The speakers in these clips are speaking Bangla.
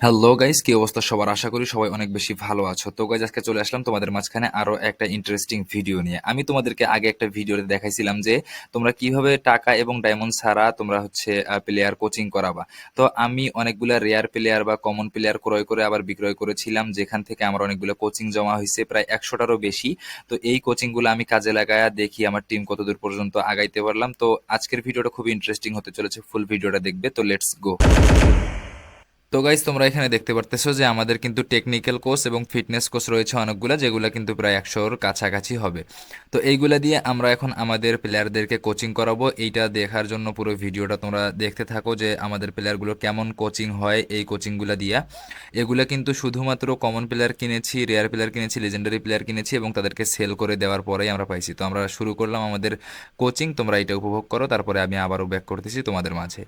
হ্যালো গাইস কি অবস্থা সবার? আশা করি সবাই অনেক বেশি ভালো আছো। তো গাইজ আজকে চলে আসলাম তোমাদের মাঝখানে আরও একটা ইন্টারেস্টিং ভিডিও নিয়ে। আমি তোমাদেরকে আগে একটা ভিডিওতে দেখাইছিলাম যে, তোমরা কীভাবে টাকা এবং ডায়মন্ড ছাড়া তোমরা হচ্ছে প্লেয়ার কোচিং করাবা। তো, আমি অনেকগুলা রেয়ার প্লেয়ার বা কমন প্লেয়ার ক্রয় করে আবার বিক্রয় করেছিলাম, যেখান থেকে আমার অনেকগুলো কোচিং জমা হয়েছে প্রায় একশোটারও বেশি। তো, এই কোচিংগুলো আমি কাজে লাগায়া দেখি আমার টিম কতদূর পর্যন্ত আগাইতে পারলাম। তো, আজকের ভিডিওটা খুব ইন্টারেস্টিং হতে চলেছে ফুল ভিডিওটা দেখবে। তো লেটস গো তো গাইজ তোমরা এখানে দেখতে পারতেছো যে আমাদের কিন্তু টেকনিক্যাল কোর্স এবং ফিটনেস কোর্স রয়েছে অনেকগুলো, যেগুলো কিন্তু প্রায় একশোর কাছাকাছি হবে। তো এইগুলা দিয়ে আমরা এখন আমাদের প্লেয়ারদেরকে কোচিং করাবো। এইটা দেখার জন্য পুরো ভিডিওটা তোমরা দেখতে থাকো যে আমাদের প্লেয়ারগুলো কেমন কোচিং হয় এই কোচিংগুলো দিয়া। এগুলো কিন্তু শুধুমাত্র কমন প্লেয়ার কিনেছি রেয়ার প্লেয়ার কিনেছি লেজেন্ডারি প্লেয়ার কিনেছি এবং তাদেরকে সেল করে দেওয়ার পরেই আমরা পাইছি। তো আমরা শুরু করলাম আমাদের কোচিং তোমরা এটা উপভোগ করো, তারপরে আমি আবারও ব্যাক করতেছি তোমাদের মাঝে।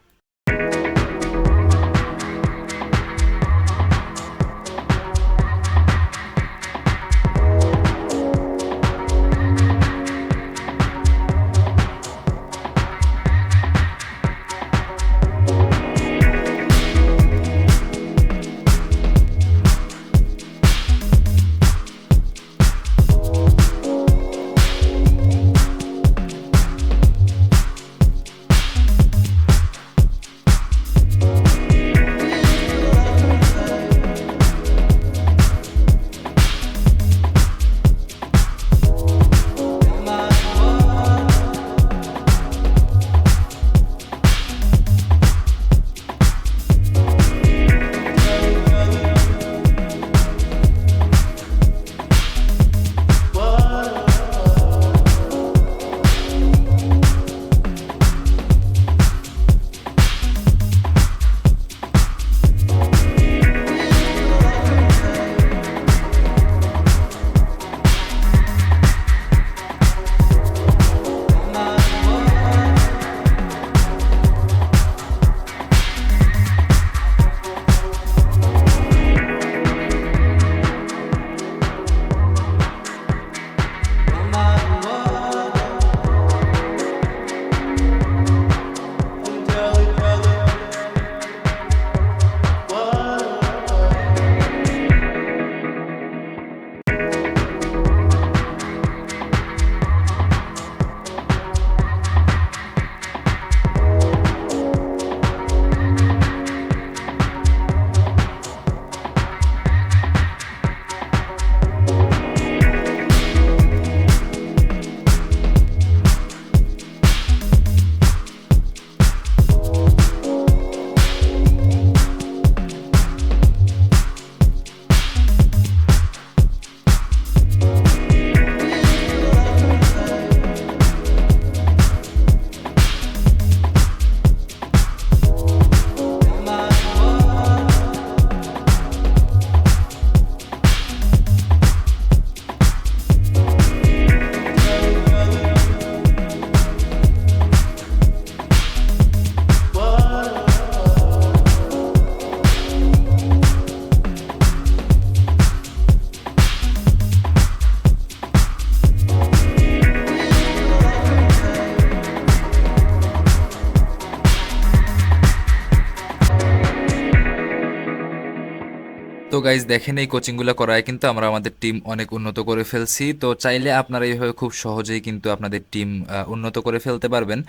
তো গাইজ দেখেন এই কোচিংগুলো করায় কিন্তু আমরা আমাদের টিম অনেক উন্নত করে ফেলছি। তো চাইলে আপনারা এইভাবে খুব সহজেই কিন্তু আপনাদের টিম উন্নত করে ফেলতে পারবেন।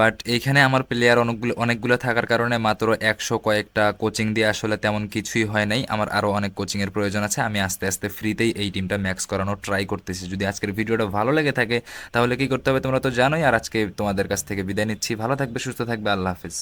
বাট এইখানে আমার প্লেয়ার অনেকগুলো অনেকগুলো থাকার কারণে মাত্র একশো কয়েকটা কোচিং দিয়ে আসলে তেমন কিছুই হয় নাই। আমার আরও অনেক কোচিংয়ের প্রয়োজন আছে। আমি আস্তে আস্তে ফ্রিতেই এই টিমটা ম্যাক্স করানোর ট্রাই করতেছি। যদি আজকের ভিডিওটা ভালো লেগে থাকে, তাহলে কি করতে হবে তোমরা তো জানোই। আর আজকে তোমাদের কাছ থেকে বিদায় নিচ্ছি। ভালো থাকবে, সুস্থ থাকবে। আল্লাহ হাফিজ।